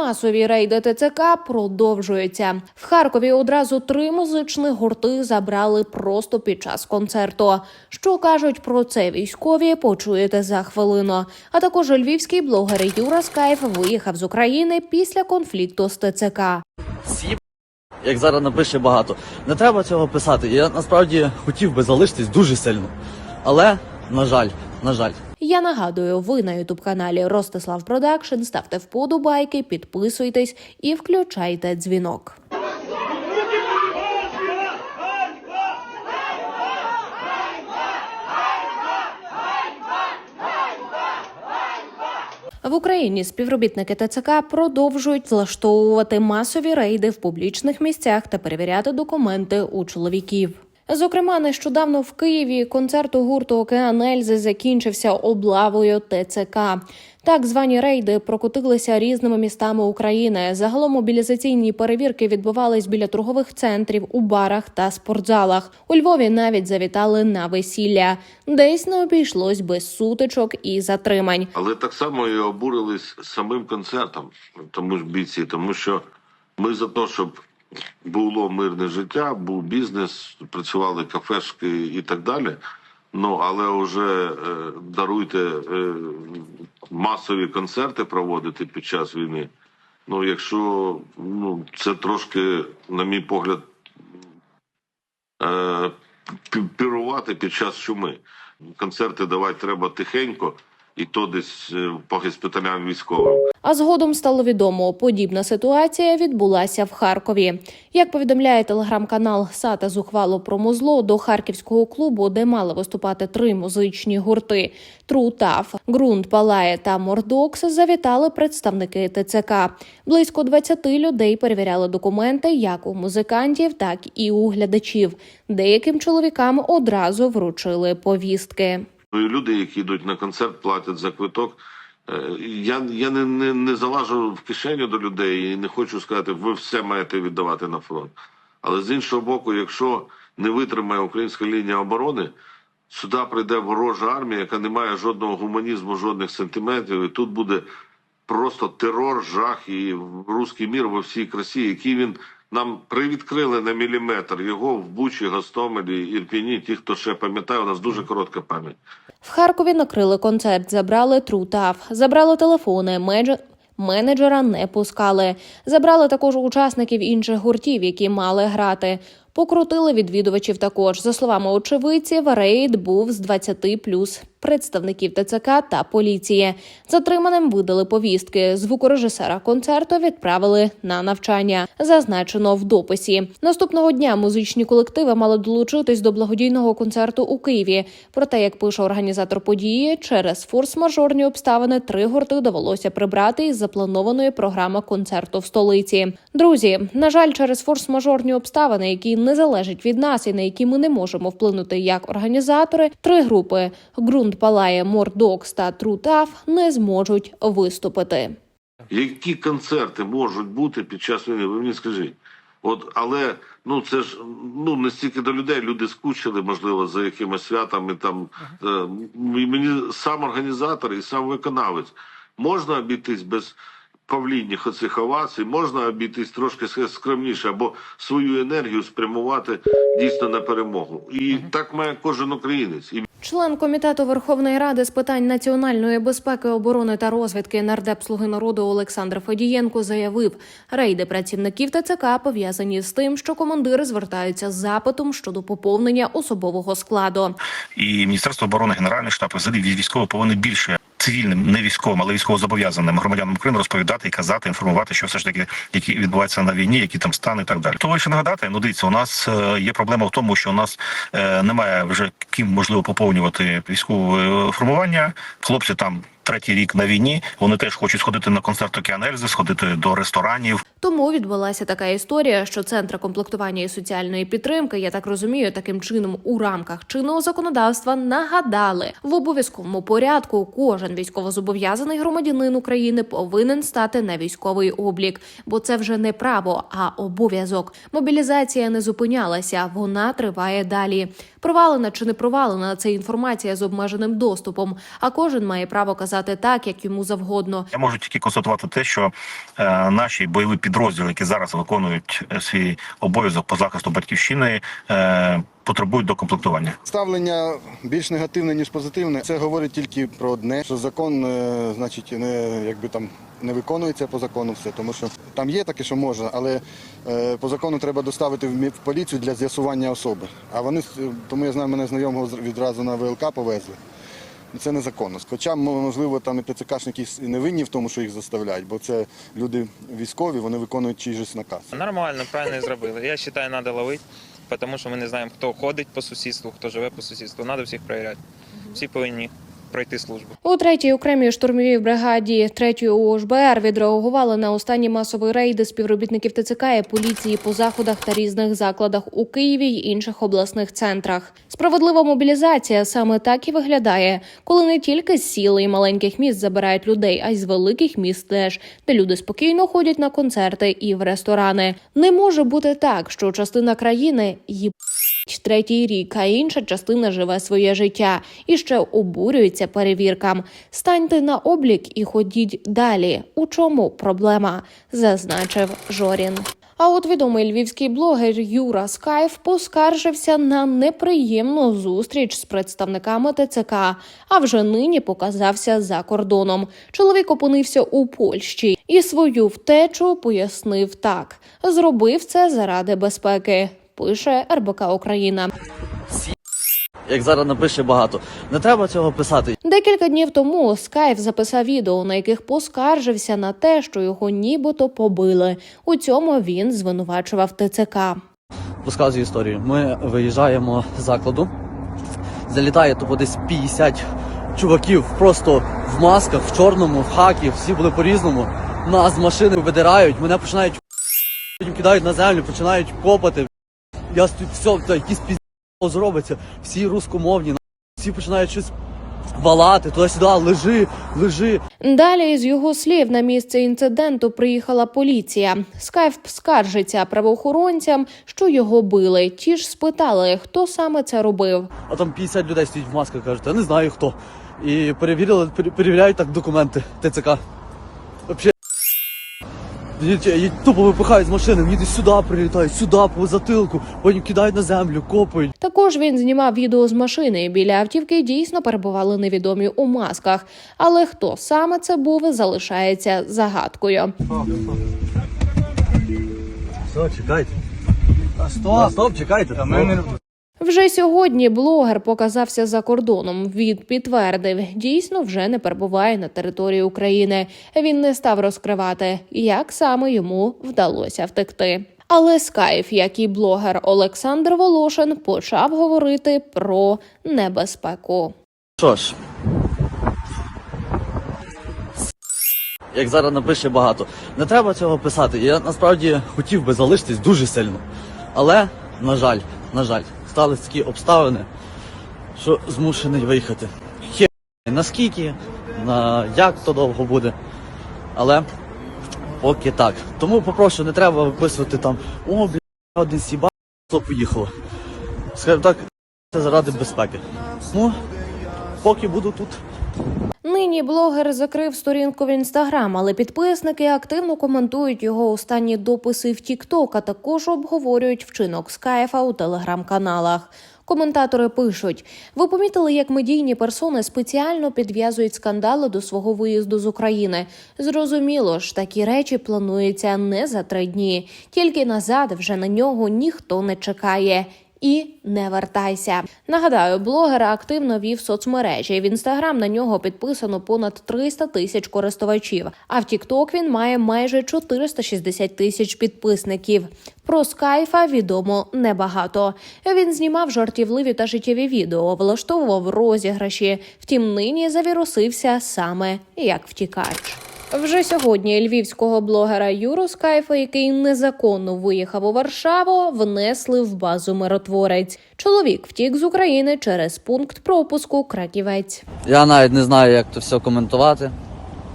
Масові рейди ТЦК продовжуються. В Харкові одразу три музичні гурти забрали просто під час концерту. Що кажуть про це військові, почуєте за хвилину. А також львівський блогер Юра Скайф виїхав з України після конфлікту з ТЦК. Сіб, як зараз напише багато. Не треба цього писати. Я насправді хотів би залишитись дуже сильно. Але, на жаль, на жаль. Я нагадую, ви на ютуб каналі Ростислав Продакшн. Ставте вподобайки, підписуйтесь і включайте дзвінок. В Україні співробітники ТЦК продовжують влаштовувати масові рейди в публічних місцях та перевіряти документи у чоловіків. Зокрема, нещодавно в Києві концерт у гурту Океан Ельзи закінчився облавою ТЦК. Так звані рейди прокотилися різними містами України. Загалом мобілізаційні перевірки відбувались біля торгових центрів, у барах та спортзалах. У Львові навіть завітали на весілля. Десь не обійшлось без сутичок і затримань. Але так само і обурились самим концертом, тому ж бійці, тому що ми за те, щоб було мирне життя, був бізнес, працювали кафешки і так далі. Ну але вже е, даруйте е, масові концерти проводити під час війни. Ну, якщо ну це трошки, на мій погляд, е, пірувати під час чуми. Концерти давати треба тихенько, і то десь е, по госпіталям військовим. А згодом стало відомо, подібна ситуація відбулася в Харкові. Як повідомляє телеграм-канал Сата зухвало про музло до харківського клубу, де мали виступати три музичні гурти: Трутаф, Ґрунт Палає та Мордокс, завітали представники ТЦК. Близько 20 людей перевіряли документи як у музикантів, так і у глядачів. Деяким чоловікам одразу вручили повістки. І люди, які йдуть на концерт, платять за квиток. Е, Я, я не, не, не залажу в кишеню до людей і не хочу сказати, ви все маєте віддавати на фронт. Але з іншого боку, якщо не витримає українська лінія оборони, сюди прийде ворожа армія, яка не має жодного гуманізму, жодних сантиметрів, і тут буде просто терор, жах і руський мір во всій красі, який він нам привідкрили на міліметр. Його в Бучі, Гостомелі, Ірпіні. Ті, хто ще пам'ятає, у нас дуже коротка пам'ять. В Харкові накрили концерт, забрали трутав, забрали телефони, медж... менеджера не пускали. Забрали також учасників інших гуртів, які мали грати. Покрутили відвідувачів також. За словами очевидців, рейд був з 20 плюс представників ТЦК та поліції. Затриманим видали повістки. Звукорежисера концерту відправили на навчання. Зазначено в дописі. Наступного дня музичні колективи мали долучитись до благодійного концерту у Києві. Проте, як пише організатор події, через форс-мажорні обставини три гурти довелося прибрати із запланованої програми концерту в столиці. Друзі, на жаль, через форс-мажорні обставини, які не залежать від нас і на які ми не можемо вплинути як організатори, три групи ґрунт палає, Мордокс та Трутаф не зможуть виступити. Які концерти можуть бути під час війни? Ви мені скажіть. От, але ну це ж ну не стільки до людей. Люди скучили, можливо, за якимись святами. Там е, мені сам організатор і сам виконавець можна обійтись без павлінних оцих овацій, можна обійтись трошки скромніше або свою енергію спрямувати дійсно на перемогу. І так має кожен українець. І Член комітету Верховної Ради з питань національної безпеки, оборони та розвідки нардеп Слуги народу Олександр Федієнко заявив, рейди працівників ТЦК пов'язані з тим, що командири звертаються з запитом щодо поповнення особового складу. і Міністерство оборони, Генеральний штаб, взагалі військово повинні більше цивільним, не військовим, але військовозобов'язаним громадянам України розповідати і казати, інформувати, що все ж таки які відбуваються на війні, які там стани і так далі. То ще нагадати, ну дивіться, у нас е, є проблема в тому, що у нас е, немає вже ким можливо поповнювати військове е, формування. Хлопці там. Третій рік на війні вони теж хочуть сходити на концерт «Океан Ельзи», сходити до ресторанів, Тому відбулася така історія, що центри комплектування і соціальної підтримки, я так розумію, таким чином у рамках чинного законодавства нагадали в обов'язковому порядку. Кожен військовозобов'язаний громадянин України повинен стати на військовий облік, бо це вже не право, а обов'язок. Мобілізація не зупинялася, вона триває далі. Провалена чи не провалена це інформація з обмеженим доступом. А кожен має право казати так, як йому завгодно. Я можу тільки констатувати те, що е, наші бойові підрозділи, які зараз виконують е, свій обов'язок по захисту батьківщини, е, потребують докомплектування. Ставлення більш негативне ніж позитивне. Це говорить тільки про одне, що закон, е, значить, не якби там не виконується по закону все, тому що там є таке, що можна, але е, по закону треба доставити в в поліцію для з'ясування особи. А вони е, тому я знаю, мене знайомого відразу на ВЛК повезли. Це незаконно. Хоча, можливо, там і ТЦКшники не винні в тому, що їх заставляють, бо це люди військові, вони виконують чийсь наказ. Нормально, правильно зробили. Я вважаю, треба ловити, тому що ми не знаємо, хто ходить по сусідству, хто живе по сусідству. Треба всіх перевіряти. Всі повинні пройти службу. У третій окремій штурмовій бригаді третьої ОШБР відреагували на останні масові рейди співробітників ТЦК і поліції по заходах та різних закладах у Києві й інших обласних центрах. Справедлива мобілізація саме так і виглядає, коли не тільки з сіл і маленьких міст забирають людей, а й з великих міст теж, де люди спокійно ходять на концерти і в ресторани. Не може бути так, що частина країни їб третій рік, а інша частина живе своє життя і ще обурюється перевіркам. Станьте на облік і ходіть далі. У чому проблема? зазначив Жорін. А от відомий львівський блогер Юра Скайф поскаржився на неприємну зустріч з представниками ТЦК, а вже нині показався за кордоном. Чоловік опинився у Польщі і свою втечу пояснив так: зробив це заради безпеки. Пише РБК Україна. Як зараз напише багато. Не треба цього писати. Декілька днів тому Скайф записав відео, на яких поскаржився на те, що його нібито побили. У цьому він звинувачував ТЦК. Розказую історію. Ми виїжджаємо з закладу. Залітає тупо десь 50 чуваків просто в масках, в чорному, в хакі, всі були по-різному. Нас з машини видирають, мене починають кидають на землю, починають копати. Я тут все, якісь пізні зробиться, всі рускомовні, всі починають щось валати, туди-сюди, лежи, лежи. Далі, з його слів, на місце інциденту приїхала поліція. Скайф скаржиться правоохоронцям, що його били. Ті ж спитали, хто саме це робив. А там 50 людей стоїть в масках, кажуть, я не знаю хто. І перевірили, пере- перевіряють так документи ТЦК. Їдь- їдь- Тупо випихають з машини, мені десь сюди прилітають, сюди по затилку, потім кидають на землю, копають. Також він знімав відео з машини. Біля автівки дійсно перебували невідомі у масках. Але хто саме це був, залишається загадкою. Все, чекайте. Стоп, стоп, чекайте. Та Вже сьогодні блогер показався за кордоном. Він підтвердив, дійсно вже не перебуває на території України. Він не став розкривати, як саме йому вдалося втекти. Але Скайф, як і блогер Олександр Волошин, почав говорити про небезпеку. Що ж. Як зараз напише багато. Не треба цього писати. Я насправді хотів би залишитись дуже сильно. Але, на жаль, на жаль, стались такі обставини, що змушений виїхати. Хе наскільки, на як то довго буде. Але поки так. Тому попрошу, не треба виписувати там, о, бля, один сіба, то поїхало. Скажімо так, це заради безпеки. Ну, поки буду тут. Нині блогер закрив сторінку в інстаграм, але підписники активно коментують його останні дописи в Тікток, а також обговорюють вчинок Скайфа у телеграм-каналах. Коментатори пишуть: ви помітили, як медійні персони спеціально підв'язують скандали до свого виїзду з України. Зрозуміло ж, такі речі плануються не за три дні, тільки назад вже на нього ніхто не чекає. І не вертайся. Нагадаю, блогер активно вів соцмережі. В інстаграм на нього підписано понад 300 тисяч користувачів. А в Тікток він має майже 460 тисяч підписників. Про скайфа відомо небагато. Він знімав жартівливі та життєві відео, влаштовував розіграші. Втім, нині завірусився саме як втікач. Вже сьогодні львівського блогера Юру Скайфа, який незаконно виїхав у Варшаву, внесли в базу миротворець. Чоловік втік з України через пункт пропуску Краківець. Я навіть не знаю, як то все коментувати.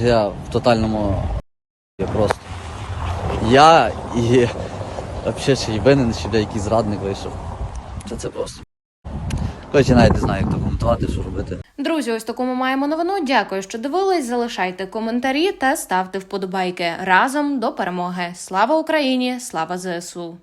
Я в тотальному я просто. Я і взагалі ще винен, що деякий зрадник вийшов. Це це просто. Коротше, навіть не знаю, як то коментувати, що робити. Друзі, ось такому маємо новину. Дякую, що дивились. Залишайте коментарі та ставте вподобайки разом до перемоги. Слава Україні! Слава ЗСУ!